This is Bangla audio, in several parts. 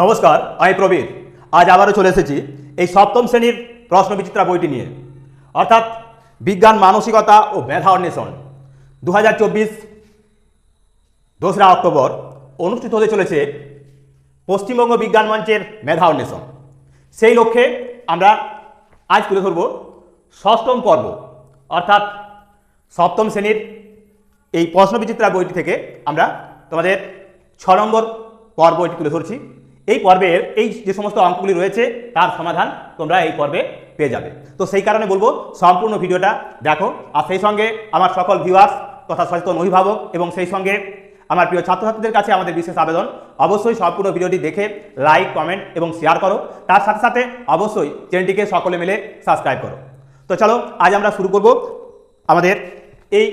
নমস্কার, আমি প্রবীর। আজ আবারও চলে এসেছি এই সপ্তম শ্রেণির প্রশ্ন বিচিত্রা বইটি নিয়ে। অর্থাৎ বিজ্ঞান, মানসিকতা ও মেধা অন্বেষণ। দু হাজার চব্বিশ দোসরা অক্টোবর অনুষ্ঠিত হতে চলেছে পশ্চিমবঙ্গ বিজ্ঞান মঞ্চের মেধা অন্বেষণ। সেই লক্ষ্যে আমরা আজ তুলে ধরব ষষ্ঠম পর্ব। অর্থাৎ সপ্তম শ্রেণির এই প্রশ্ন বিচিত্রা বইটি থেকে আমরা তোমাদের ছ নম্বর পর্ব এটি তুলে ধরছি। এই পর্বের এই যে সমস্ত অঙ্কগুলি রয়েছে, তার সমাধান তোমরা এই পর্বে পেয়ে যাবে। তো সেই কারণে বলব, সম্পূর্ণ ভিডিওটা দেখো, আর সেই সঙ্গে আমার সকল ভিউয়ার্স তথা সচেতন অভিভাবক, এবং সেই সঙ্গে আমার প্রিয় ছাত্রছাত্রীদের কাছে আমাদের বিশেষ আবেদন, অবশ্যই সম্পূর্ণ ভিডিওটি দেখে লাইক কমেন্ট এবং শেয়ার করো। তার সাথে সাথে অবশ্যই চ্যানেলটিকে সকলে মিলে সাবস্ক্রাইব করো। তো চলো, আজ আমরা শুরু করব আমাদের এই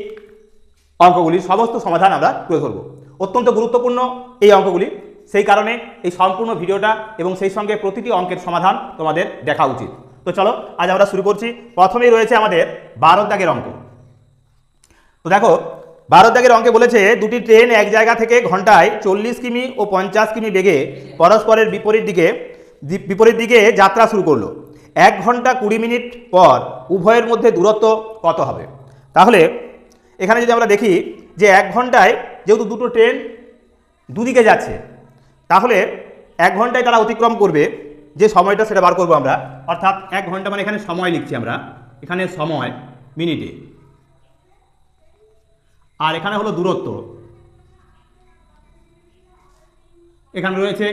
অঙ্কগুলির সমস্ত সমাধান আমরা তুলে ধরব। অত্যন্ত গুরুত্বপূর্ণ এই অঙ্কগুলি। সেই কারণে এই সম্পূর্ণ ভিডিওটা এবং সেই সঙ্গে প্রতিটি অঙ্কের সমাধান তোমাদের দেখা উচিত। তো চলো, আজ আমরা শুরু করছি। প্রথমেই রয়েছে আমাদের বারো দাগের অঙ্ক। তো দেখো বারো দাগের অঙ্কে বলেছে, দুটি ট্রেন এক জায়গা থেকে ঘন্টায় চল্লিশ কিমি ও পঞ্চাশ কিমি বেগে পরস্পরের বিপরীত দিকে বিপরীত দিকে যাত্রা শুরু করল। এক ঘণ্টা কুড়ি মিনিট পর উভয়ের মধ্যে দূরত্ব কত হবে? তাহলে, এখানে যদি আমরা দেখি যে এক ঘন্টায় যেহেতু দুটো ট্রেন দুদিকে যাচ্ছে তাহলে এক ঘন্টায় তারা অতিক্রম করবে, যে সময়টা সেটা বার করব আমরা। অর্থাৎ এক ঘণ্টা মানে এখানে সময় লিখছি আমরা। এখানে সময়, মিনিটে। আর এখানে হলো দূরত্ব। এখানে রয়েছে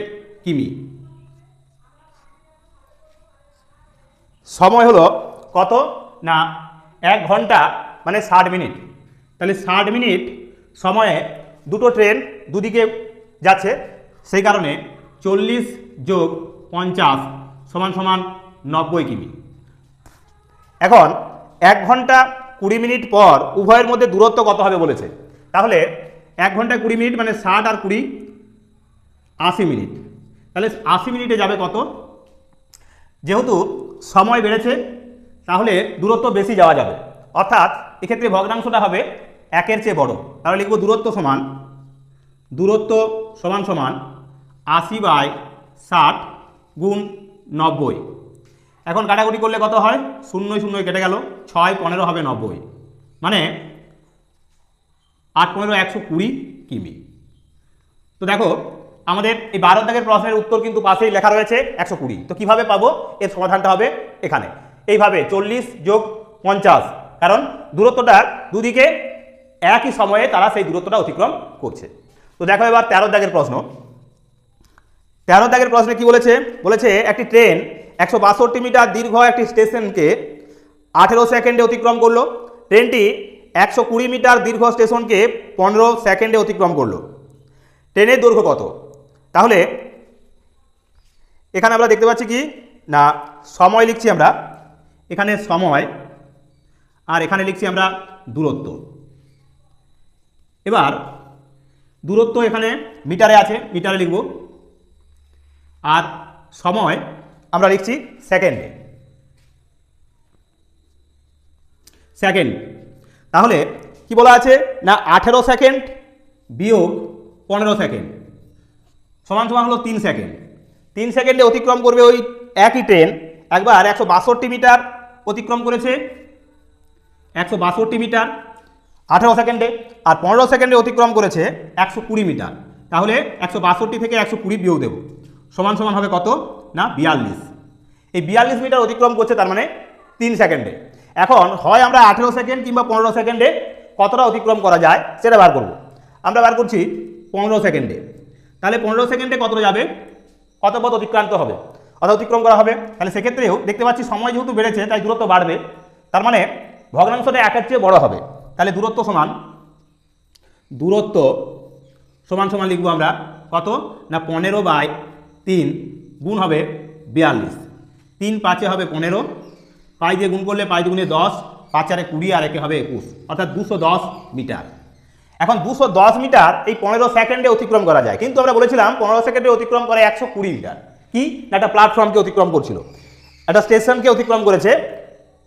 কিমি। সময় হলো কত? না, এক ঘণ্টা মানে ষাট মিনিট। তাহলে ষাট মিনিট সময়ে দুটো ট্রেন দুদিকে যাচ্ছে। সেই কারণে চল্লিশ যোগ পঞ্চাশ সমান সমান নব্বই কিমি। এখন এক ঘণ্টা কুড়ি মিনিট পর উভয়ের মধ্যে দূরত্ব কত হবে বলেছে? তাহলে এক ঘণ্টা কুড়ি মিনিট মানে ষাট আর কুড়ি আশি মিনিট। তাহলে আশি মিনিটে যাবে কত? যেহেতু সময় বেড়েছে, তাহলে দূরত্ব বেশি যাওয়া যাবে। অর্থাৎ এক্ষেত্রে ভগ্নাংশটা হবে একের চেয়ে বড়। তাহলে লিখব দূরত্ব সমান দূরত্ব সমান সমান আশি বাই ষাট গুণ নব্বই। এখন কাটাকুটি করলে কত হয়? শূন্যই শূন্যই কেটে গেল। ছয় পনেরো হবে নব্বই। মানে আট পনেরো একশো কুড়ি কিমি। তো দেখো, আমাদের এই বারো দাগের প্রশ্নের উত্তর কিন্তু পাশেই লেখা রয়েছে, একশো কুড়ি। তো কীভাবে পাবো? এর সমাধানটা হবে এখানে। এইভাবে চল্লিশ যোগ পঞ্চাশ। কারণ দূরত্বটা দুদিকে একই সময়ে তারা সেই দূরত্বটা অতিক্রম করছে। তো দেখো এবার তেরো দাগের প্রশ্ন। তেরো দাগের প্রশ্নে কি বলেছে? বলেছে, একটি ট্রেন একশো বাষট্টি মিটার দীর্ঘ একটি স্টেশনকে আঠেরো সেকেন্ডে অতিক্রম করল। ট্রেনটি একশো কুড়ি মিটার দীর্ঘ স্টেশনকে পনেরো সেকেন্ডে অতিক্রম করল। ট্রেনের দৈর্ঘ্য কত? তাহলে, এখানে আমরা দেখতে পাচ্ছি কি? না, সময় লিখছি আমরা। এখানে সময় আর এখানে লিখছি আমরা দূরত্ব। এবার, দূরত্ব এখানে মিটারে আছে, মিটারে লিখব। আর সময় আমরা লিখছি সেকেন্ডে সেকেন্ড তাহলে কি বলা আছে? না আঠেরো সেকেন্ড বিয়োগ পনেরো সেকেন্ড সমান সমান হলো তিন সেকেন্ড তিন সেকেন্ডে অতিক্রম করবে ওই একই ট্রেন একবার একশো বাষট্টি মিটার অতিক্রম করেছে। একশো বাষট্টি মিটার আঠেরো সেকেন্ডে আর পনেরো সেকেন্ডে অতিক্রম করেছে একশো কুড়ি মিটার। তাহলে একশো বাষট্টি থেকে একশো কুড়ি বিয়োগ দেবো। সমান সমান হবে কত? না, বিয়াল্লিশ। এই বিয়াল্লিশ মিটার অতিক্রম করছে তার মানে তিন সেকেন্ডে। এখন হয় আমরা আঠেরো সেকেন্ড কিংবা পনেরো সেকেন্ডে কতটা অতিক্রম করা যায় সেটা বার করব। আমরা বার করছি পনেরো সেকেন্ডে। তাহলে পনেরো সেকেন্ডে কতটা যাবে? কত পথ অতিক্রান্ত হবে? অর্থাৎ অতিক্রম করা হবে? তাহলে সেক্ষেত্রেও দেখতে পাচ্ছি সময় যেহেতু বেড়েছে, তাই দূরত্ব বাড়বে। তার মানে ভগ্নাংশটা একের চেয়ে বড় হবে। তাহলে দূরত্ব সমান দূরত্ব সমান সমান লিখব আমরা কত? না, পনেরো বাই তিন গুণ হবে বিয়াল্লিশ। তিন পাঁচে হবে পনেরো, পাঁচ দিয়ে গুণ করলে পাঁচ দুগুণে দশ, পাঁচ চারে কুড়ি আর একে হবে একুশ, অর্থাৎ দুশো দশ মিটার। এখন দুশো দশ মিটার এই পনেরো সেকেন্ডে অতিক্রম করা যায়। কিন্তু আমরা বলেছিলাম পনেরো সেকেন্ডে অতিক্রম করে একশো কুড়ি মিটার। কি? একটা প্ল্যাটফর্মকে অতিক্রম করছিল। একটা স্টেশনকে অতিক্রম করেছে।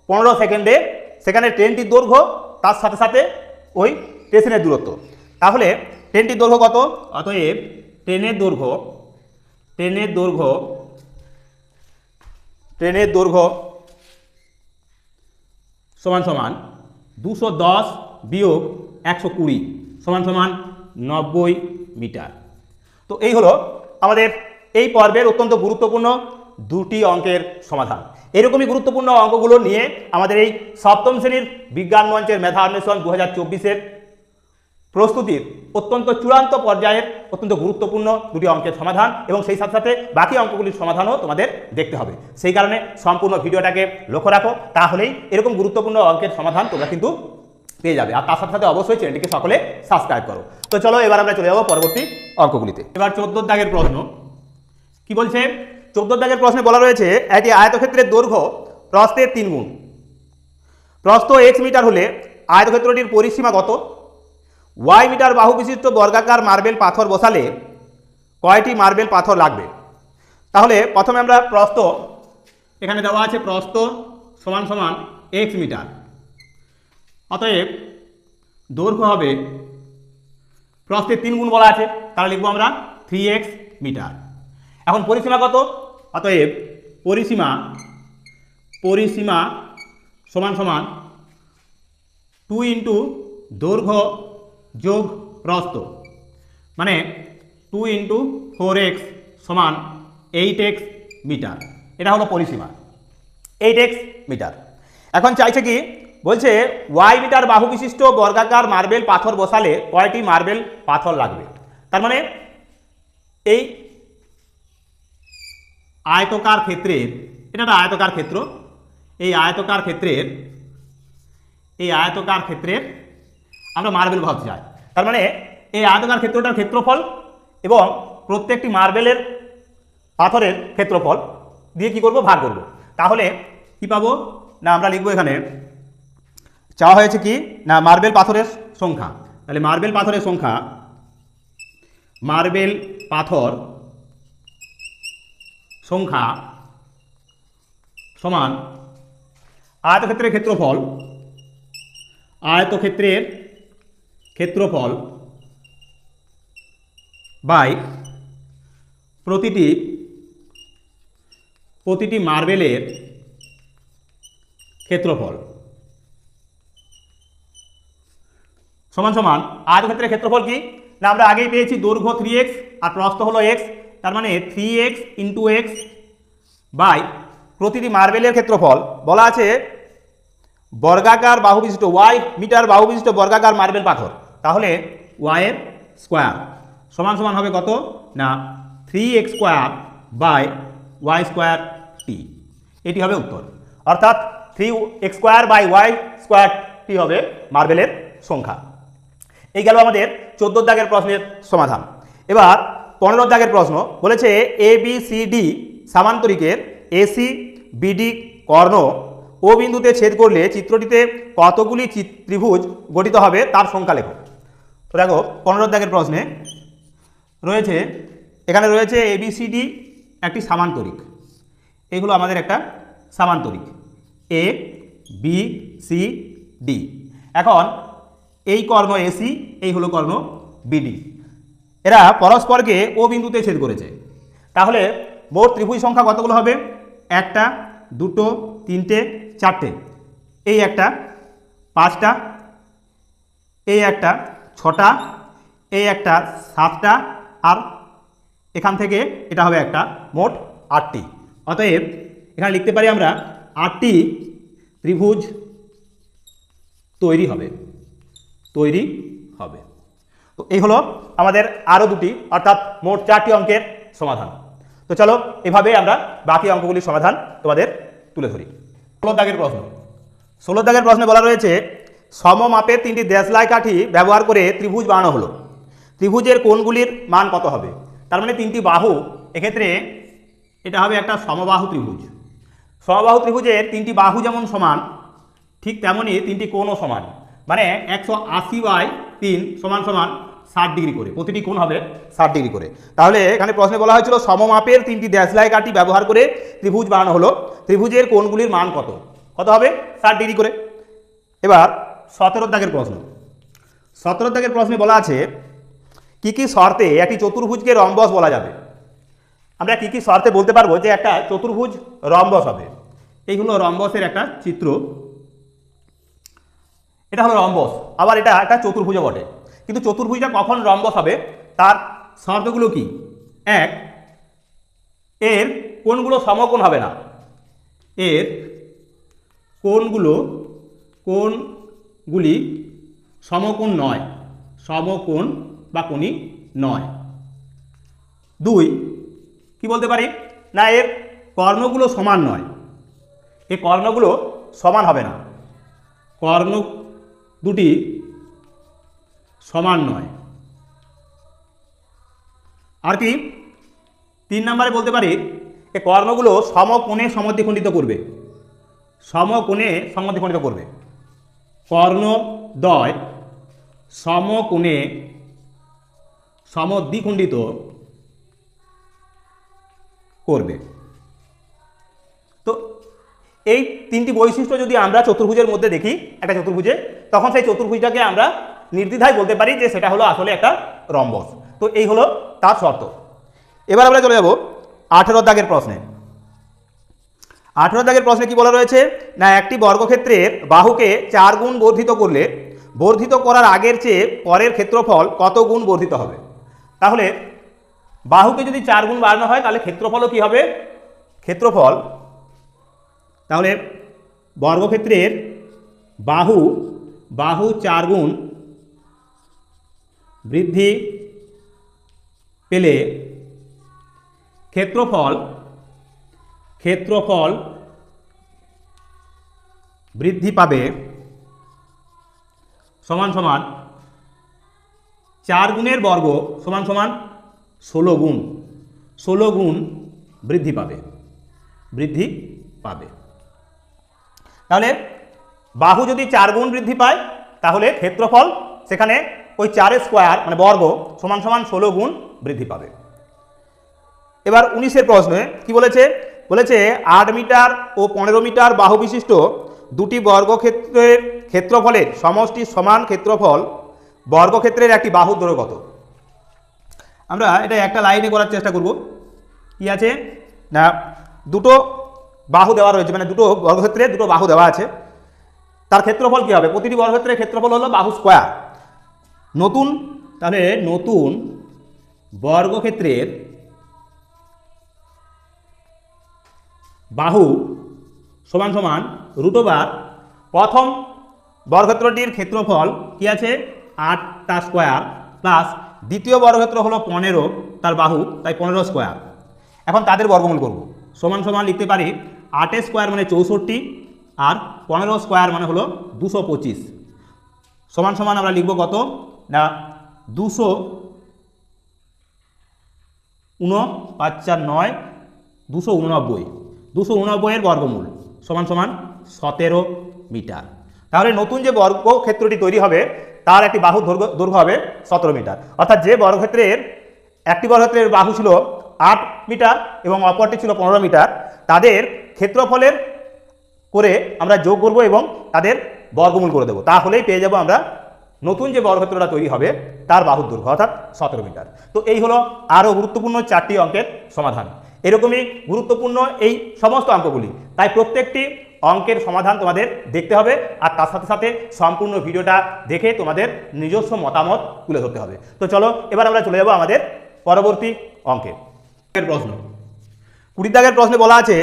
পনেরো সেকেন্ডে সেখানে ট্রেনটির দৈর্ঘ্য, তার সাথে সাথে ওই স্টেশনের দূরত্ব। তাহলে ট্রেনটির দৈর্ঘ্য কত? অতএব ট্রেনের দৈর্ঘ্য ট্রেনের দৈর্ঘ্য ট্রেনের দৈর্ঘ্য সমান সমান দুশো দশ বিয়োগ একশো কুড়ি সমান সমান নব্বই মিটার। তো এই হলো আমাদের এই পর্বের অত্যন্ত গুরুত্বপূর্ণ দুটি অঙ্কের সমাধান। এরকমই গুরুত্বপূর্ণ অঙ্কগুলো নিয়ে আমাদের এই সপ্তম শ্রেণির বিজ্ঞান মঞ্চের মেধা অন্বেষণ দু হাজার চব্বিশের প্রস্তুতির অত্যন্ত চূড়ান্ত পর্যায়ের অত্যন্ত গুরুত্বপূর্ণ দুটি অঙ্কের সমাধান এবং সেই সাথে সাথে বাকি অঙ্কগুলির সমাধানও তোমাদের দেখতে হবে। সেই কারণে সম্পূর্ণ ভিডিওটাকে লক্ষ্য রাখো, তাহলেই এরকম গুরুত্বপূর্ণ অঙ্কের সমাধান তোমরা কিন্তু পেয়ে যাবে। আর তার সাথে সাথে অবশ্যই চ্যানেলটিকে সকলে সাবস্ক্রাইব করো। তো চলো এবার আমরা চলে যাব পরবর্তী অঙ্কগুলিতে। এবার চোদ্দ দাগের প্রশ্ন। কি বলছে? চোদ্দ দাগের প্রশ্নে বলা রয়েছে, একটি আয়তক্ষেত্রের দৈর্ঘ্য প্রস্তের তিন গুণ। প্রস্থ এক্স মিটার হলে আয়তক্ষেত্রটির পরিসীমা কত? ওয়াই মিটার বাহু বিশিষ্ট বর্গাকার মার্বেল পাথর বসালে কয়টি মার্বেল পাথর লাগবে? তাহলে প্রথমে আমরা প্রস্ত এখানে দেওয়া আছে প্রস্ত সমান সমান এক্স মিটার। অতএব দৈর্ঘ্য হবে প্রস্থের তিন গুণ বলা আছে, তাহলে লিখব আমরা থ্রি এক্স মিটার। এখন পরিসীমা কত? অতএব পরিসীমা পরিসীমা সমান সমান টু ইন্টু দৈর্ঘ্য যোগ প্রস্থ মানে টু ইন্টু ফোর এক্স সমান এইট এক্স মিটার এটা হলো পরিসীমা। এইট এক্স মিটার এখন চাইছে কি, বলছে ওয়াই মিটার বাহু বিশিষ্ট বর্গাকার মার্বেল পাথর বসালে কয়টি মার্বেল পাথর লাগবে? তার মানে এই আয়তকার ক্ষেত্রের, এটা একটা আয়তকার ক্ষেত্র। এই আয়তকার ক্ষেত্রের, এই আয়তকার ক্ষেত্রের আমরা মার্বেল ভাবতে চাই। তার মানে এই আয়তকার ক্ষেত্রটার ক্ষেত্রফল এবং প্রত্যেকটি মার্বেলের পাথরের ক্ষেত্রফল দিয়ে কি করব? ভাগ করব। তাহলে কি পাবো? না, আমরা লিখব এখানে, চাওয়া হয়েছে কি? না মার্বেল পাথরের সংখ্যা। তাহলে মার্বেল পাথরের সংখ্যা মার্বেল পাথর সংখ্যা সমান আয়তক্ষেত্রের ক্ষেত্রফল, আয়তক্ষেত্রের ক্ষেত্রফল বাই প্রতিটি প্রতিটি মার্বেলের ক্ষেত্রফল। সমান সমান, আয়তক্ষেত্রের ক্ষেত্রফল কি? না, আমরা আগেই পেয়েছি দৈর্ঘ্য থ্রি এক্স আর প্রস্থ হলো এক্স তার মানে three x into x by প্রতিটি মার্বেলের ক্ষেত্রফল। বলা আছে বর্গাকার বাহু বিশিষ্ট ওয়াই মিটার বাহু বিশিষ্ট বর্গাকার মার্বেল পাথর। তাহলে ওয়াইয়ের স্কোয়ার সমান সমান হবে কত? না three x square by y square টি এটি হবে উত্তর। অর্থাৎ three x square by y square টি হবে মার্বেলের সংখ্যা। এই গেল আমাদের চোদ্দ দাগের প্রশ্নের সমাধান। এবার পনেরো দাগের প্রশ্ন বলেছে এ বি সি ডি সামান্তরিকের এসি বিডি কর্ণ ও বিন্দুতে ছেদ করলে চিত্রটিতে কতগুলি ত্রিভুজ গঠিত হবে তার সংখ্যা লেখো। তো দেখো, পনেরো দাগের প্রশ্নে রয়েছে, এখানে রয়েছে এবিসিডি একটি সামান্তরিক। এগুলো আমাদের একটা সামান্তরিক। এ বি সি ডি এখন, এই কর্ণ এসি এই হলো কর্ণ বিডি এরা পরস্পরকে ও বিন্দুতে ছেদ করেছে। তাহলে মোট ত্রিভুজ সংখ্যা কতগুলো হবে? একটা, দুটো, তিনটে, চারটে। এই একটা, পাঁচটা। এই একটা ছটা, এই একটা সাতটা, আর এখান থেকে এটা হবে একটা মোট আটটি। অতএব এখানে লিখতে পারি আমরা আটটি ত্রিভুজ তৈরি হবে তৈরি হবে। তো এই হলো আমাদের আরও দুটি, অর্থাৎ মোট চারটি অঙ্কের সমাধান। তো চলো এভাবে আমরা বাকি অঙ্কগুলির সমাধান তোমাদের তুলে ধরি। ষোলো দাগের প্রশ্ন। ষোলো দাগের প্রশ্নে বলা রয়েছে সমমাপের তিনটি দেশলাই কাঠি ব্যবহার করে ত্রিভুজ বানানো হলো। ত্রিভুজের কোণগুলির মান কত হবে? তার মানে তিনটি বাহু, এক্ষেত্রে এটা হবে একটা সমবাহু ত্রিভুজ। সমবাহু ত্রিভুজের তিনটি বাহু যেমন সমান, ঠিক তেমনই তিনটি কোণও সমান। মানে একশো আশি বাই তিন সমান সমান ষাট ডিগ্রি করে। প্রতিটি কোণ হবে ষাট ডিগ্রি করে। তাহলে এখানে প্রশ্নে বলা হয়েছিল, সমমাপের তিনটি দেশলাই কাঠি ব্যবহার করে ত্রিভুজ বানানো হলো। ত্রিভুজের কোণগুলির মান কত? কত হবে? ষাট ডিগ্রি করে। এবার সতেরো দাগের প্রশ্ন। সতেরো দাগের প্রশ্নে বলা আছে, কি কি শর্তে একটি চতুর্ভুজকে রম্বস বলা যাবে? আমরা কি কি শর্তে বলতে পারব যে একটা চতুর্ভুজ রম্বস হবে? এই হলো রম্বসের একটা চিত্র। এটা হলো রম্বস, আবার এটা একটা চতুর্ভুজও বটে। কিন্তু চতুর্ভুজটা কখন রম্বস হবে? তার শর্তগুলো কি? এক, এর কোনগুলো সমকোণ হবে না। এর কোনগুলো কোনগুলি সমকোণ নয়। সমকোণ বা কোণী নয়। দুই, কি বলতে পারি? না, এর কর্ণগুলো সমান নয়। এই কর্ণগুলো সমান হবে না। কর্ণ দুটি সমান নয়। আর কি? তিন নম্বরে বলতে পারি, এই কর্ণগুলো সমকোণে সমদ্বিখণ্ডিত করবে। সমকোণে সমদ্বিখণ্ডিত করবে। কর্ণদ্বয় সমকোণে সমদ্বিখণ্ডিত করবে। তো এই তিনটি বৈশিষ্ট্য যদি আমরা চতুর্ভুজের মধ্যে দেখি, একটা চতুর্ভুজে, তখন সেই চতুর্ভুজটাকে আমরা নির্দ্বিধায় বলতে পারি যে সেটা হলো আসলে একটা রম্বস। তো এই হলো তার শর্ত। এবার আমরা চলে যাব আঠেরো দাগের প্রশ্নে। আঠেরো দাগের প্রশ্নে কি বলা রয়েছে? না, একটি বর্গক্ষেত্রের বাহুকে চার গুণ বর্ধিত করলে, বর্ধিত করার আগের চেয়ে পরের ক্ষেত্রফল কত গুণ বর্ধিত হবে? তাহলে, বাহুকে যদি চার গুণ বাড়ানো হয়, তাহলে ক্ষেত্রফলও কি হবে? ক্ষেত্রফল। তাহলে, বর্গক্ষেত্রের বাহু বাহু চার গুণ বৃদ্ধি পেলে ক্ষেত্রফল ক্ষেত্রফল বৃদ্ধি পাবে সমান সমান চার গুণের বর্গ সমান সমান ষোলো গুণ। ষোলো গুণ বৃদ্ধি পাবে। বৃদ্ধি পাবে। তাহলে বাহু যদি চার গুণ বৃদ্ধি পায়, তাহলে ক্ষেত্রফল সেখানে ওই চারের স্কোয়ার মানে বর্গ সমান সমান ষোলো গুণ বৃদ্ধি পাবে। এবার উনিশের প্রশ্নে কি বলেছে? বলেছে আট মিটার ও পনেরো মিটার বাহু বিশিষ্ট দুটি বর্গক্ষেত্রের ক্ষেত্রফলের সমষ্টি সমান ক্ষেত্রফল বর্গক্ষেত্রের একটি বাহু দৈর্ঘ্য কত আমরা এটা একটা লাইনে করার চেষ্টা করব। কি আছে? না, দুটো বাহু দেওয়া রয়েছে মানে দুটো বর্গক্ষেত্রে দুটো বাহু দেওয়া আছে। তার ক্ষেত্রফল কী হবে? প্রতিটি বর্গক্ষেত্রের ক্ষেত্রফল হলো বাহু স্কোয়ার। নতুন, তাহলে নতুন বর্গক্ষেত্রের বাহু সমান সমান রুট ওভার প্রথম বর্গক্ষেত্রটির ক্ষেত্রফল কি আছে? আটটা স্কোয়ার প্লাস দ্বিতীয় বর্গক্ষেত্র হলো পনেরো তার বাহু, তাই পনেরো স্কোয়ার এখন তাদের বর্গমূল করব। সমান সমান লিখতে পারি আটের স্কোয়ার মানে চৌষট্টি আর পনেরো স্কোয়ার মানে হলো দুশো পঁচিশ। সমান সমান আমরা লিখব কত? না, দুশো উনো পাঁচ চার নয় দুশো উননব্বই। দুশো উনব্বইয়ের বর্গমূল, সমান সমান সতেরো মিটার। তাহলে নতুন যে বর্গক্ষেত্রটি তৈরি হবে, তার একটি বাহু দৈর্ঘ্য হবে সতেরো মিটার। অর্থাৎ যে বর্গক্ষেত্রের, একটি বর্গক্ষেত্রের বাহু ছিল আট মিটার এবং অপরটি ছিল পনেরো মিটার, তাদের ক্ষেত্রফলের করে আমরা যোগ করব এবং তাদের বর্গমূল করে দেবো। তাহলেই পেয়ে যাব আমরা নতুন যে বর্গক্ষেত্রটা তৈরি হবে, তার বাহুর দৈর্ঘ্য, অর্থাৎ সতেরো মিটার। তো এই হলো আরও গুরুত্বপূর্ণ চারটি অঙ্কের সমাধান। এরকমই গুরুত্বপূর্ণ এই সমস্ত অঙ্কগুলি। তাই প্রত্যেকটি অঙ্কের সমাধান তোমাদের দেখতে হবে আর তার সাথে সাথে সম্পূর্ণ ভিডিওটা দেখে তোমাদের নিজস্ব মতামত তুলে ধরতে হবে। তো চলো, এবার আমরা চলে যাব আমাদের পরবর্তী অঙ্কে। প্রশ্ন। কুড়ি দাগের প্রশ্নে বলা আছে,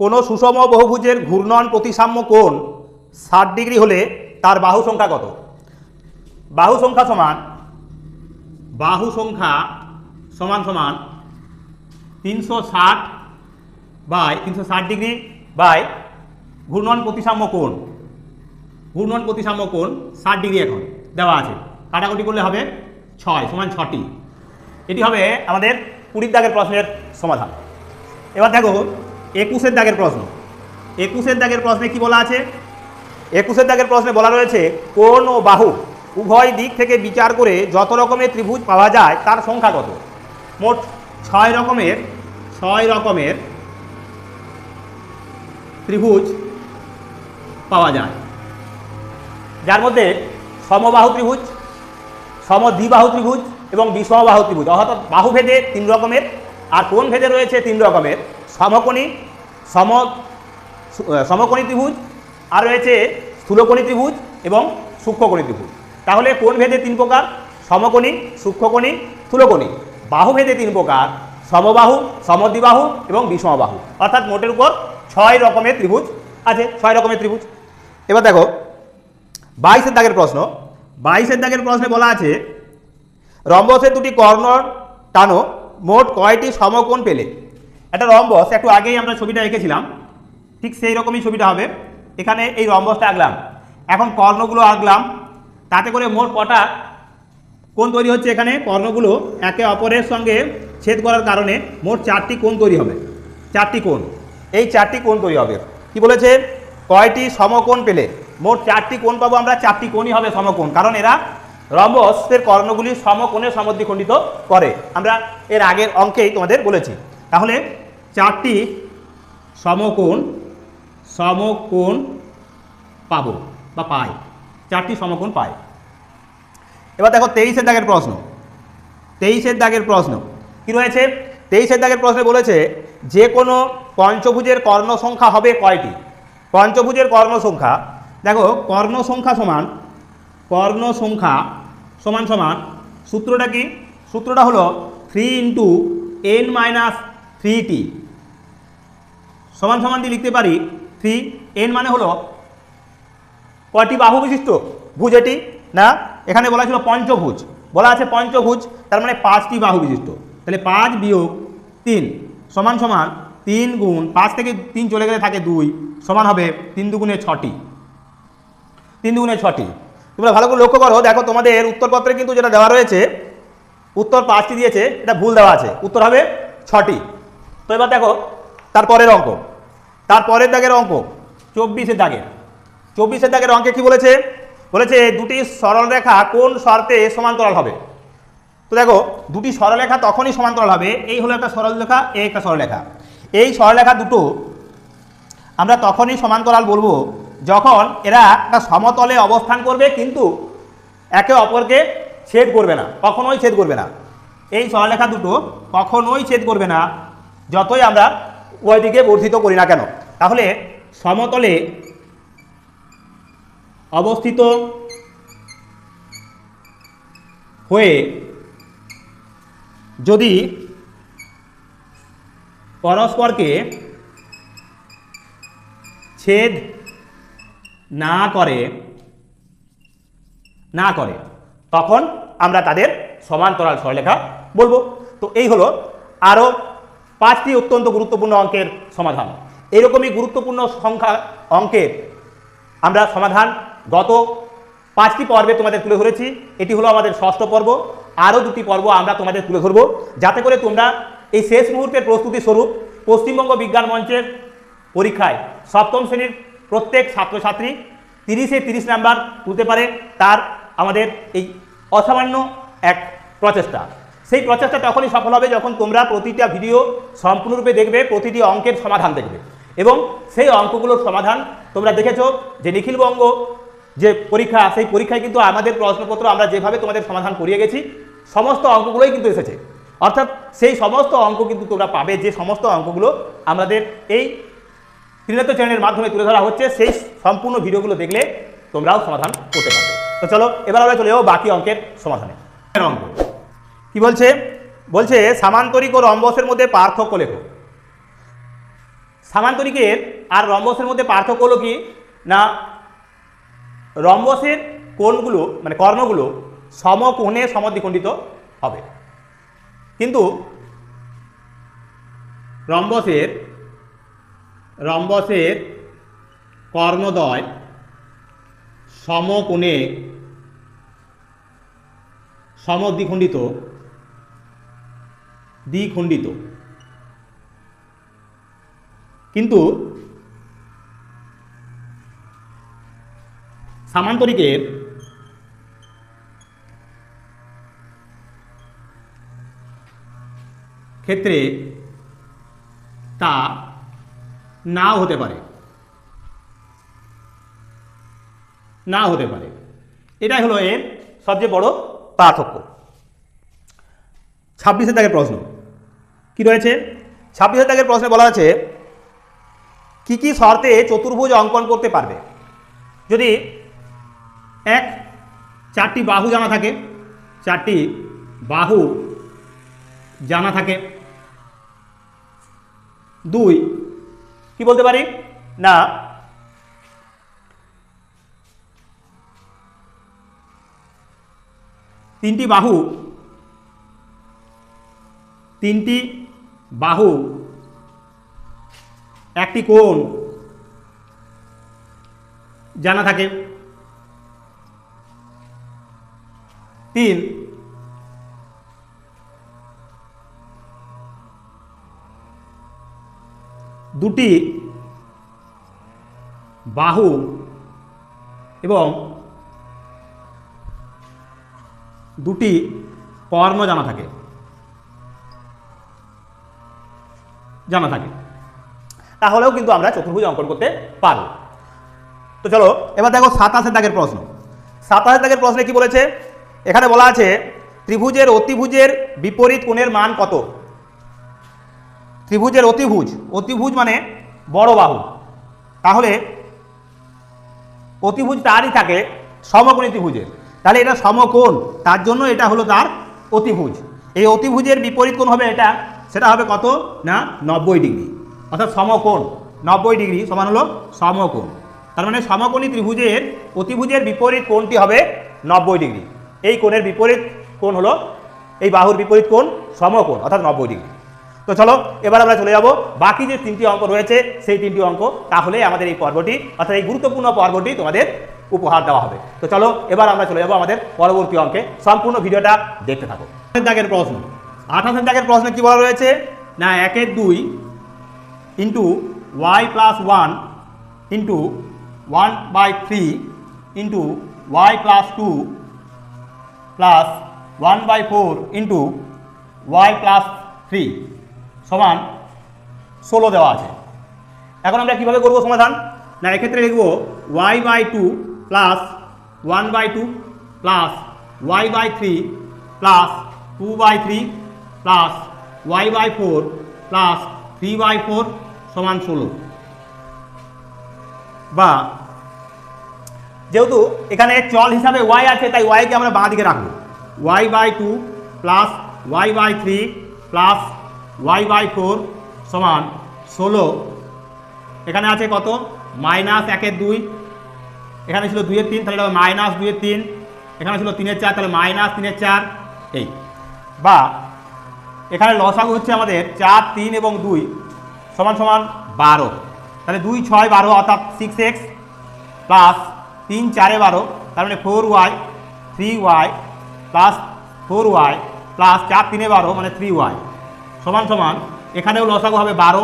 কোনো সুষম বহুভুজের ঘূর্ণন প্রতিসাম্য কোণ ষাট ডিগ্রি হলে তার বাহু সংখ্যা কত? বাহু সংখ্যা সমান, বাহু সংখ্যা সমান সমান তিনশো ষাট বাই তিনশো ষাট ডিগ্রি বাই ঘূর্ণন প্রতিসাম্য কোণ। ঘূর্ণন প্রতিসাম্য কোণ ষাট ডিগ্রি এখন, দেওয়া আছে। কাটাকুটি করলে হবে ছয় সমান ছটি। এটি হবে আমাদের কুড়ির দাগের প্রশ্নের সমাধান। এবার দেখো, একুশের দাগের প্রশ্ন। একুশের দাগের প্রশ্নে কি বলা আছে? একুশের দাগের প্রশ্নে বলা রয়েছে কোন ও বাহু উভয় দিক থেকে বিচার করে যত রকমের ত্রিভুজ পাওয়া যায় তার সংখ্যা কত? মোট ছয় রকমের ছয় রকমের ত্রিভুজ পাওয়া যায়। যার মধ্যে সমবাহু ত্রিভুজ, সমদ্বিবাহু ত্রিভুজ এবং বিষমবাহু ত্রিভুজ। অর্থাৎ বাহুভেদে তিন রকমের, আর কোন ভেদে রয়েছে তিন রকমের। সমকোণী, সম, সমকোণী ত্রিভুজ, আর রয়েছে স্থূলকোণী ত্রিভুজ এবং সূক্ষ্মকোণী ত্রিভুজ। তাহলে কোন ভেদে তিন প্রকার, সমকোণী, সূক্ষ্মকোণী, স্থূলকোণী। বাহুভেদে তিন প্রকার সমবাহু, সমদ্বিবাহু এবং বিষমবাহু। অর্থাৎ মোটের উপর ছয় রকমের ত্রিভুজ আছে, ছয় রকমের ত্রিভুজ। এবার দেখো, বাইশের দাগের প্রশ্ন। বাইশের দাগের প্রশ্নে বলা আছে, রম্বসের দুটি কর্ণ টানো মোট কয়টি সমকোণ পেলে? একটা রম্বস, একটু আগেই আমরা ছবিটা এঁকেছিলাম, ঠিক সেই রকমই ছবিটা হবে। এখানে এই রম্বসটা আঁকলাম। এখন কর্ণগুলো আঁকলাম। তাতে করে মোট কটা কোন তৈরি হচ্ছে এখানে? কর্ণগুলো একে অপরের সঙ্গে ছেদ করার কারণে মোট চারটি কোণ তৈরি হবে। চারটি কোণ। এই চারটি কোণ তৈরি হবে। কি বলেছে? কয়টি সমকোণ পেলে? মোট চারটি কোণ পাবো আমরা, চারটি কোণই হবে সমকোণ। কারণ এরা রম্বসের কর্ণগুলি সমকোণে সমদ্বিখণ্ডিত করে। আমরা এর আগের অঙ্কেই তোমাদের বলেছি। তাহলে চারটি সমকোণ সমকোণ পাবো বা পাই। চারটি সমকোণ পাই। এবার দেখো তেইশের দাগের প্রশ্ন। তেইশের দাগের প্রশ্ন। কি রয়েছে? তেইশের দাগের প্রশ্নে বলেছে, যে কোনো পঞ্চভুজের কর্ণ সংখ্যা হবে কয়টি? পঞ্চভুজের কর্ণ সংখ্যা দেখো কর্ণ সংখ্যা সমান কর্ণ সংখ্যা সমান সমান, সূত্রটা কি? সূত্রটা হলো three into n minus three টি সমান সমান দিয়ে লিখতে পারি থ্রি এন মানে হলো কয়টি বাহু বিশিষ্ট? ভুজ এটি, না? এখানে বলা ছিল পঞ্চভুজ। বলা আছে পঞ্চভুজ, তার মানে পাঁচটি বাহু বিশিষ্ট। তাহলে পাঁচ বিয়োগ তিন সমান সমান তিন গুণ, পাঁচ থেকে তিন চলে গেলে থাকে দুই, সমান হবে তিন দুগুণে ছটি। তিন দুগুণে ছটি। তোমরা ভালো করে লক্ষ্য করো, দেখো তোমাদের উত্তরপত্রে কিন্তু যেটা দেওয়া রয়েছে, উত্তর পাঁচটি দিয়েছে, এটা ভুল দেওয়া আছে। উত্তর হবে ছটি। তো এবার দেখো তারপরের অঙ্ক। তারপরের দাগের অঙ্ক, চব্বিশের দাগের। চব্বিশের দাগের অঙ্কে কি বলেছে? বলেছে দুটি সরল রেখা কোন শর্তে সমান্তরাল হবে? তো দেখো, দুটি সরলরেখা তখনই সমান্তরাল হবে। এই হলো একটা সরলরেখা এই একটা সরলরেখা এই সরলরেখা দুটো আমরা তখনই সমান্তরাল বলব যখন এরা একটা সমতলে অবস্থান করবে, কিন্তু একে অপরকে ছেদ করবে না, কখনোই ছেদ করবে না। এই সরলরেখা দুটো কখনোই ছেদ করবে না, যতই আমরা ওই দিকে বর্ধিত করি না কেন। তাহলে সমতলে অবস্থিত হয়ে যদি পরস্পরকে ছেদ না করে না করে, তখন আমরা তাদের সমান্তরাল সরলেখা বলব। তো এই হলো আরও পাঁচটি অত্যন্ত গুরুত্বপূর্ণ অঙ্কের সমাধান। এরকমই গুরুত্বপূর্ণ সংখ্যা অঙ্কের আমরা সমাধান গত পাঁচটি পর্বে তোমাদের তুলে ধরেছি। এটি হলো আমাদের ষষ্ঠ পর্ব। আরও দুটি পর্ব আমরা তোমাদের তুলে ধরবো। যাতে করে তোমরা এই শেষ মুহূর্তের প্রস্তুতি স্বরূপ পশ্চিমবঙ্গ বিজ্ঞান মঞ্চের পরীক্ষায় সপ্তম শ্রেণির প্রত্যেক ছাত্রছাত্রী তিরিশে তিরিশ নাম্বার তুলতে পারে তার আমাদের এই অসামান্য এক প্রচেষ্টা। সেই প্রচেষ্টা তখনই সফল হবে যখন তোমরা প্রতিটা ভিডিও সম্পূর্ণরূপে দেখবে, প্রতিটি অঙ্কের সমাধান দেখবে এবং সেই অঙ্কগুলোর সমাধান তোমরা দেখেছ যে নিখিলবঙ্গ যে পরীক্ষা, সেই পরীক্ষায় কিন্তু আমাদের প্রশ্নপত্র আমরা যেভাবে তোমাদের সমাধান করিয়ে গেছি সমস্ত অঙ্কগুলোই কিন্তু এসেছে। অর্থাৎ সেই সমস্ত অঙ্ক কিন্তু তোমরা পাবে যে সমস্ত অঙ্কগুলো আমাদের এই ত্রিনেত্র চ্যানেলের মাধ্যমে তুলে ধরা হচ্ছে সেই সম্পূর্ণ ভিডিওগুলো দেখলে তোমরাও সমাধান করতে পারবে। তো চলো এবার আমরা চলে যাব বাকি অঙ্কের সমাধানে। অঙ্ক। কি বলছে? বলছে সামান্তরিক ও রম্বসের মধ্যে পার্থক্য লেখো। সামান্তরিকের আর রম্বসের মধ্যে পার্থক্য হলো কি? না রম্বসের কোণগুলো মানে কর্ণগুলো সমকোণে সমদ্বিখণ্ডিত হবে। কিন্তু রম্বসের রম্বসের কর্ণদ্বয় সমকোণে সমদ্বিখণ্ডিত দ্বিখণ্ডিত। কিন্তু সামান্তরিকের ক্ষেত্রে তা নাও হতে পারে। না হতে পারে। এটাই হলো এর সবচেয়ে বড় পার্থক্য। ছাব্বিশে দাগের প্রশ্ন। কি রয়েছে? ছাব্বিশ দাগের প্রশ্নে বলা আছে, কি কি শর্তে চতুর্ভুজ অঙ্কন করতে পারবে? যদি এক, চারটি বাহু জানা থাকে, চারটি বাহু জানা থাকে দুই। কি বলতে পারি? না। তিনটি বাহু। তিনটি বাহু। একটি কোণ। জানা থাকে। তিন। দুটি বাহু এবং দুটি কর্ম জানা থাকে। জানা থাকে। তাহলেও কিন্তু আমরা চতুর্ভুজ অঙ্কন করতে পারব। তো চলো, এবার দেখো সাতাশের দাগের প্রশ্ন। সাতাশের দাগের প্রশ্নে কি বলেছে? এখানে বলা আছে, ত্রিভুজের অতিভুজের বিপরীত কোণের মান কত? ত্রিভুজের অতিভুজ অতিভুজ মানে বড় বাহু। তাহলে অতিভুজ তারই থাকে সমকোণী ত্রিভুজের। তাহলে এটা সমকোণ, তার জন্য এটা হলো তার অতিভুজ। এই অতিভুজের বিপরীত কোণ হবে এটা, সেটা হবে কত? না, নব্বই ডিগ্রি। অর্থাৎ সমকোণ, নব্বই ডিগ্রি সমান হলো সমকোণ। তার মানে সমকোণী ত্রিভুজের অতিভুজের বিপরীত কোণটি হবে নব্বই ডিগ্রি। এই কোণের বিপরীত কোণ হলো, এই বাহুর বিপরীত কোণ সমকোণ, অর্থাৎ নব্বই ডিগ্রি। তো চলো, এবার আমরা চলে যাব। বাকি যে তিনটি অঙ্ক রয়েছে, সেই তিনটি অঙ্ক তাহলে আমাদের এই পর্বটি, অর্থাৎ এই গুরুত্বপূর্ণ পর্বটি তোমাদের উপহার দেওয়া হবে। তো চলো, এবার আমরা চলে যাব আমাদের পরবর্তী অঙ্কে। সম্পূর্ণ ভিডিওটা দেখতে থাকো। দাগের প্রশ্ন। আঠাশের দাগের প্রশ্নে কি বলা রয়েছে? না একের দুই into y plus one into one by three into y plus two plus one by four into y plus three সমান ষোলো দেওয়া আছে। এখন আমরা কীভাবে করব সমাধান? না, এক্ষেত্রে লিখব y by two plus one by two plus y by three plus two by three plus y by four plus three by four সমান ষোলো। বা যেহেতু এখানে চল হিসাবে ওয়াই আছে, তাই ওয়াইকে আমরা বাঁ দিকে রাখব। Y by two plus y by three plus y by four সমান ষোলো। এখানে আছে কত? মাইনাস একের দুই। এখানে ছিল দুইয়ের তিন, তাহলে মাইনাস দুইয়ের তিন। এখানে ছিল তিনের চার, তাহলে মাইনাস তিনের চার। এই। বা এখানে লসাগু হচ্ছে আমাদের চার, তিন এবং দুই সমান সমান বারো। তাহলে দুই, ছয়, বারো, অর্থাৎ সিক্স এক্স প্লাস তিন, চারে বারো, তার মানে four y three y plus four y plus চার, তিনে বারো মানে থ্রি ওয়াই সমান সমান, এখানেও লসাগু হবে বারো।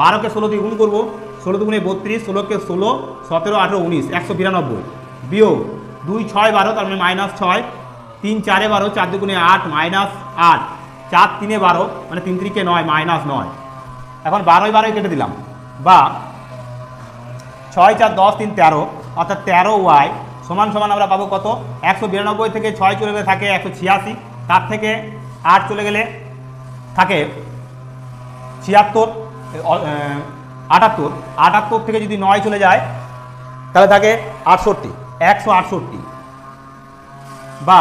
বারোকে ষোলো দিয়ে গুণ করব। ষোলো দুগুণে বত্রিশ, ষোলোকে ষোলো, সতেরো, আঠেরো, উনিশ, একশো বিরানব্বই। বিয়োগ দুই, ছয়, বারো, তার মানে মাইনাস ছয়। তিন, চারে বারো, চার দুগুণে আট, মাইনাস আট। চার, তিনে বারো মানে তিন তিরিকে নয়, মাইনাস নয়। এখন বারোই বারোই কেটে দিলাম। বা ছয়, চার, দশ, তিন, তেরো, অর্থাৎ তেরো ওয়াই সমান সমান আমরা পাবো কত? একশো বিরানব্বই থেকে ছয় চলে গেলে থাকে একশো ছিয়াশি। তার থেকে আট চলে গেলে থাকে ছিয়াত্তর আটাত্তর। আটাত্তর থেকে যদি নয় চলে যায়, তাহলে থাকে আটষট্টি, একশো আটষট্টি। বা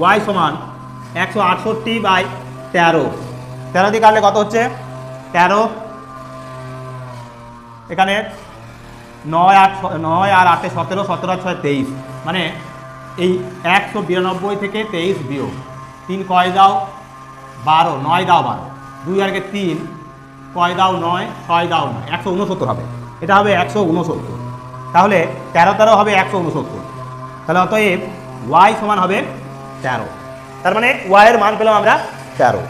ওয়াই সমান একশো আটষট্টি বাই তেরো। তেরো দিয়ে কাটলে কত হচ্ছে? তেরো। এখানে নয় আট নয় আর আটে সতেরো সতেরো আর ছয় তেইশ। মানে এই একশো বিরানব্বই থেকে তেইশ বিয়োগ। তিন কয় দাও? বারো নয় দাও বারো। দুই আরকে তিন কয় দাও নয় ছয় দাও নয় একশো উনসত্তর হবে। এটা হবে একশো উনসত্তর তাহলে তেরো তেরো হবে একশো উনসত্তর তাহলে অতএব ওয়াই সমান হবে তেরো। তার মানে ওয়াইয়ের মান পেলাম আমরা তেরো।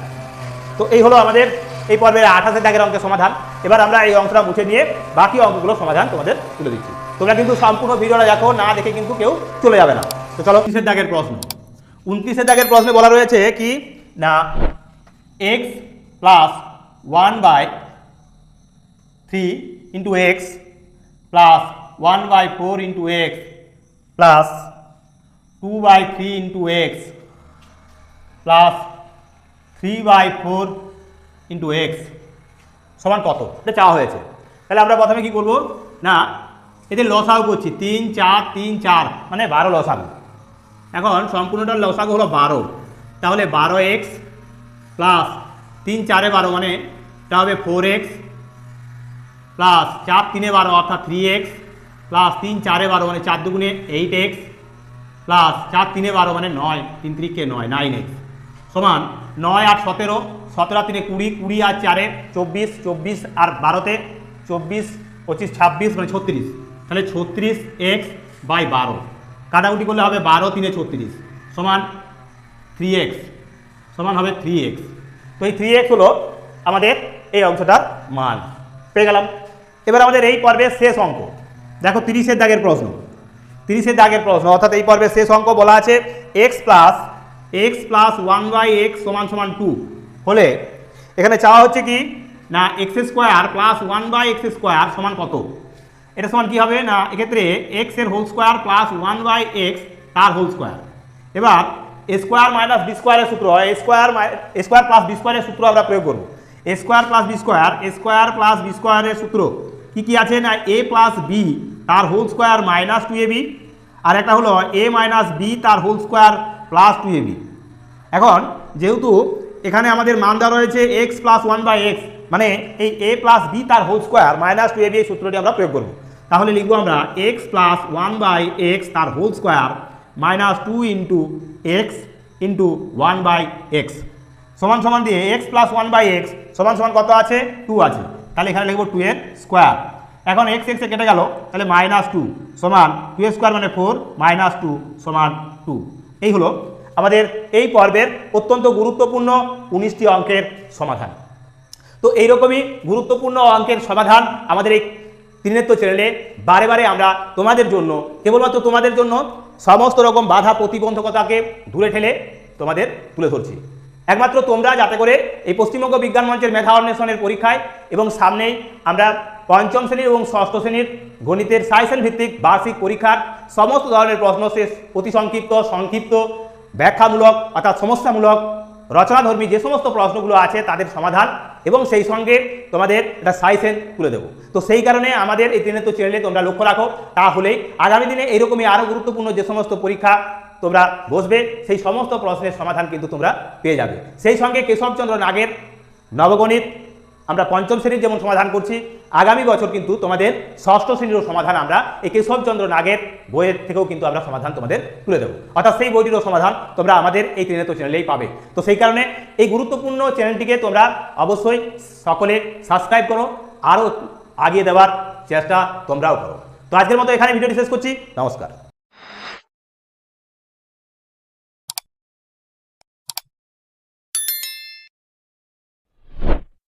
তো এই হলো আমাদের এই পর্বের আঠাশের দাগের অঙ্কের সমাধান। এবার আমরা এই অঙ্কটা মুছে নিয়ে বাকি অঙ্কগুলো সমাধান তোমাদের তুলে দিচ্ছি। তোমরা কিন্তু সম্পূর্ণ ভিডিওটা দেখো না দেখে কিন্তু কেউ চলে যাবে না। তো চলো উনত্রিশের দাগের প্রশ্ন। উনত্রিশের দাগের প্রশ্নে বলা রয়েছে কি? না x plus one by three into x plus one by four into x plus two by three into x plus three by four into x সমান কত? এটা চাওয়া হয়েছে। তাহলে আমরা প্রথমে কি করব? না এদের লসাগু করছি। তিন, চার তিন, চার মানে বারো লসাগু। এখন সম্পূর্ণটার লসাগু হলো বারো। তাহলে বারো এক্স প্লাস তিন চারে বারো মানে এটা হবে ফোর এক্স প্লাস চার তিনে বারো অর্থাৎ থ্রি এক্স প্লাস তিন চারে বারো মানে চার দুগুণে এইট এক্স প্লাস চার তিনে বারো মানে নয়, তিন তিরিকে নয় নাইন এক্স সমান নয় আট সতেরো সতেরো আর তিনে কুড়ি কুড়ি আর চারে চব্বিশ চব্বিশ আর বারোতে চব্বিশ, পঁচিশ, ছাব্বিশ মানে ছত্রিশ। তাহলে ছত্রিশ এক্স বাই বারো। কাটাকুটি করলে হবে বারো তিনে ছত্রিশ সমান থ্রি এক্স সমান হবে থ্রি এক্স তো এই থ্রি এক্স হলো আমাদের এই অংশটার মান। পেয়ে গেলাম। এবার আমাদের এই পর্বের শেষ অঙ্ক। দেখো তিরিশের দাগের প্রশ্ন। তিরিশের দাগের প্রশ্ন, অর্থাৎ এই পর্বের শেষ অঙ্ক বলা আছে x plus x plus one by x সমান সমান টু হলে এখানে চাওয়া হচ্ছে কি? না x square plus one by x square সমান কত? এটা সমান কি হবে? না, এক্ষেত্রে এক্সের whole square plus one by x তার হোল স্কোয়ার এবার স্কোয়ার মাইনাস বি স্কোয়ারের সূত্র হয় স্কোয়ার স্কোয়ার প্লাস বি স্কোয়ারের সূত্র আমরা প্রয়োগ করব। Square plus b square square plus b স্কোয়ারের সূত্র। কি কি আছে না? এ প্লাস বি তার whole square minus two a b আর একটা হলো এ মাইনাস বি তার whole square plus two a b এখন, যেহেতু এখানে আমাদের মান দেওয়া রয়েছে x plus one by x মানে এই এ প্লাস বি তার whole square minus two a b এই সূত্রটি আমরা প্রয়োগ করব। তাহলে লিখব আমরা x plus one by x তার whole square minus two into x into one by x সমান সমান দিয়ে x plus one by x সমান সমান কত আছে? টু আছে। তাহলে এখানে লিখব টু এর স্কোয়ার এখন এক্স এক্সে কেটে গেল, তাহলে মাইনাস টু সমান টু স্কোয়ার মানে ফোর মাইনাস টু সমান টু এই হলো আমাদের এই পর্বের অত্যন্ত গুরুত্বপূর্ণ উনিশটি অঙ্কের সমাধান। তো এইরকমই গুরুত্বপূর্ণ অঙ্কের সমাধান আমাদের এই ত্রিনেত্র চ্যানেলে বারে বারে আমরা তোমাদের জন্য, কেবলমাত্র তোমাদের জন্য সমস্ত রকম বাধা প্রতিবন্ধকতাকে দূরে ঠেলে তোমাদের তুলে ধরছি। একমাত্র তোমরা যাতে করে এই পশ্চিমবঙ্গ বিজ্ঞান মঞ্চের মেধা অন্বেষণের পরীক্ষায় এবং সামনেই আমরা পঞ্চম শ্রেণির এবং ষষ্ঠ শ্রেণির গণিতের সাইসেন ভিত্তিক বার্ষিক পরীক্ষার সমস্ত ধরনের প্রশ্ন শেষ অতি সংক্ষিপ্ত সংক্ষিপ্ত, ব্যাখ্যামূলক অর্থাৎ সমস্যামূলক, রচনাধর্মী যে সমস্ত প্রশ্নগুলো আছে তাদের সমাধান এবং সেই সঙ্গে তোমাদের একটা সাইসেন তুলে দেবো। তো সেই কারণে আমাদের এই তো চ্যানেলে তোমরা লক্ষ্য রাখো, তাহলেই আগামী দিনে এইরকমই আরও গুরুত্বপূর্ণ যে সমস্ত পরীক্ষা তোমরা বসবে, সেই সমস্ত প্রশ্নের সমাধান কিন্তু তোমরা পেয়ে যাবে। সেই সঙ্গে কেশবচন্দ্র নাগের নবগণিত আমরা পঞ্চম শ্রেণির যেমন সমাধান করছি, আগামী বছর কিন্তু তোমাদের ষষ্ঠ শ্রেণীরও সমাধান আমরা এই কেশবচন্দ্র নাগের বইয়ের থেকেও কিন্তু আমরা সমাধান তোমাদের তুলে দেবো। অর্থাৎ সেই বইটিরও সমাধান তোমরা আমাদের এই ত্রিনেত্র চ্যানেলেই পাবে। তো সেই কারণে এই গুরুত্বপূর্ণ চ্যানেলটিকে তোমরা অবশ্যই সকলে সাবস্ক্রাইব করো, আরও আগিয়ে দেওয়ার চেষ্টা তোমরাও করো। তো আজকের মতো এখানে ভিডিওটি শেষ করছি, নমস্কার।